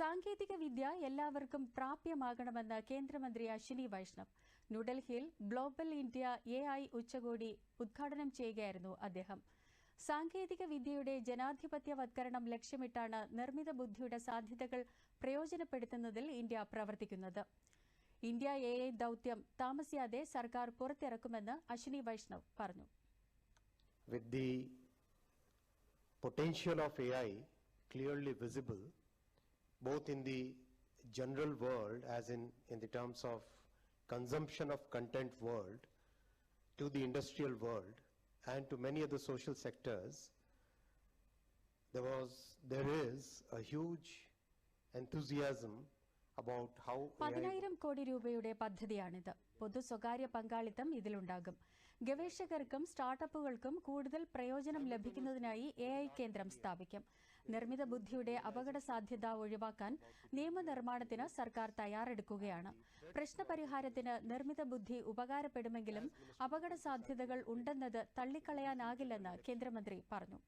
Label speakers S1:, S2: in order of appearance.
S1: സാങ്കേതിക വിദ്യ എല്ലാവർക്കും പ്രാപ്യമാകണമെന്ന് കേന്ദ്രമന്ത്രി അശ്വിനി വൈഷ്ണവ്. ന്യൂഡൽഹിയിൽ ഗ്ലോബൽ ഇന്ത്യ എ ഐ ഉച്ചകോടി ഉദ്ഘാടനം ചെയ്യുകയായിരുന്നു അദ്ദേഹം. സാങ്കേതിക വിദ്യയുടെ ജനാധിപത്യവത്കരണം ലക്ഷ്യമിട്ടാണ് നിർമ്മിത ബുദ്ധിയുടെ സാധ്യതകൾ പ്രയോജനപ്പെടുത്തുന്നതിൽ ഇന്ത്യ പ്രവർത്തിക്കുന്നത്. ഇന്ത്യ എ ഐ ദൌത്യം താമസിയാതെ സർക്കാർ പുറത്തിറക്കുമെന്ന് അശ്വിനി വൈഷ്ണവ് പറഞ്ഞു.
S2: With the potential of AI clearly visible, both in the general world as in, in the terms of consumption of content world, to the industrial world, and to many other social sectors, there was, there is a huge enthusiasm
S1: പതിനായിരം കോടി രൂപയുടെ പദ്ധതിയാണിത്. പൊതു സ്വകാര്യ പങ്കാളിത്തം ഇതിലുണ്ടാകും. ഗവേഷകർക്കും സ്റ്റാർട്ടപ്പുകൾക്കും കൂടുതൽ പ്രയോജനം ലഭിക്കുന്നതിനായി എ ഐ കേന്ദ്രം സ്ഥാപിക്കും. നിർമ്മിത ബുദ്ധിയുടെ അപകട സാധ്യത ഒഴിവാക്കാൻ നിയമനിർമ്മാണത്തിന് സർക്കാർ തയ്യാറെടുക്കുകയാണ്. പ്രശ്നപരിഹാരത്തിന് നിർമ്മിത ബുദ്ധി ഉപകാരപ്പെടുമെങ്കിലും അപകട സാധ്യതകൾ ഉണ്ടെന്നത് തള്ളിക്കളയാനാകില്ലെന്ന് കേന്ദ്രമന്ത്രി പറഞ്ഞു.